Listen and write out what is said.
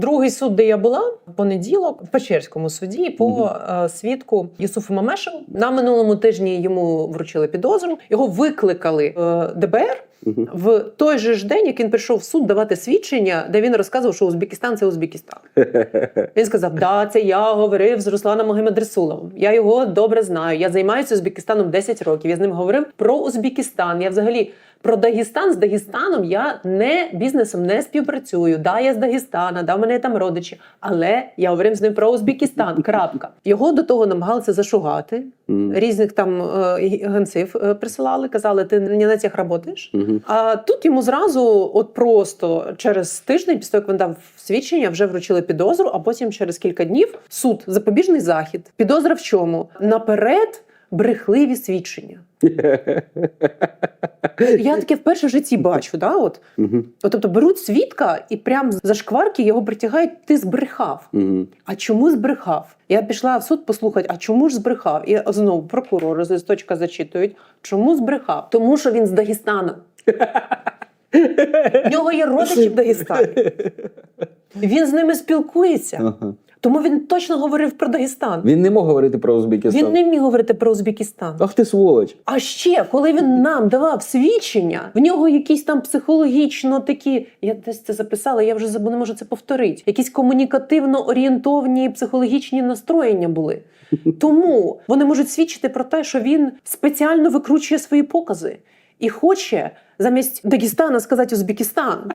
Другий суд, де я була, понеділок в Печерському суді по е, свідку Юсуфу Мамешеву. На минулому тижні йому вручили підозру. Його викликали в ДБР. В той же ж день, як він прийшов в суд давати свідчення, де він розказував, що Узбекистан це Узбекистан. Він сказав: Да, це я говорив з Русланом Магомедресуловим. Я його добре знаю. Я займаюся Узбекистаном 10 років. Я з ним говорив про Узбекистан. Я взагалі про Дагестан з Дагестаном я не бізнесом не співпрацюю. Да, я з Дагестана, да, в мене там родичі. Але я говорив з ним про Узбекистан. Крапка. Його до того намагалися зашугати. Різних там е, генців е, присилали, казали, ти не на цих працюєш. А тут йому зразу, от просто через тиждень, після того, як він дав свідчення, вже вручили підозру, а потім через кілька днів суд запобіжний захід. Підозра в чому? Наперед брехливі свідчення. Я таке вперше в житті бачу. Да? От. От, тобто беруть свідка і прям за шкварки його притягають, ти збрехав. Мгм. А чому збрехав? Я пішла в суд послухати, а чому ж збрехав? І знову прокурори з листочка зачитують. Чому збрехав? Тому що він з Дагестана. В нього є родичі в Дагестані. Він з ними спілкується, тому він точно говорив про Дагестан. Він не мог говорити про Узбекистан. Він не міг говорити про Узбекистан. Ах ти сволоч. А ще, коли він нам давав свідчення, в нього якісь там психологічно такі, я десь це записала, я вже не можу це повторити. Якісь комунікативно орієнтовні психологічні настроєння були. Тому вони можуть свідчити про те, що він спеціально викручує свої покази і хоче замість Дагестана сказати Узбекистан.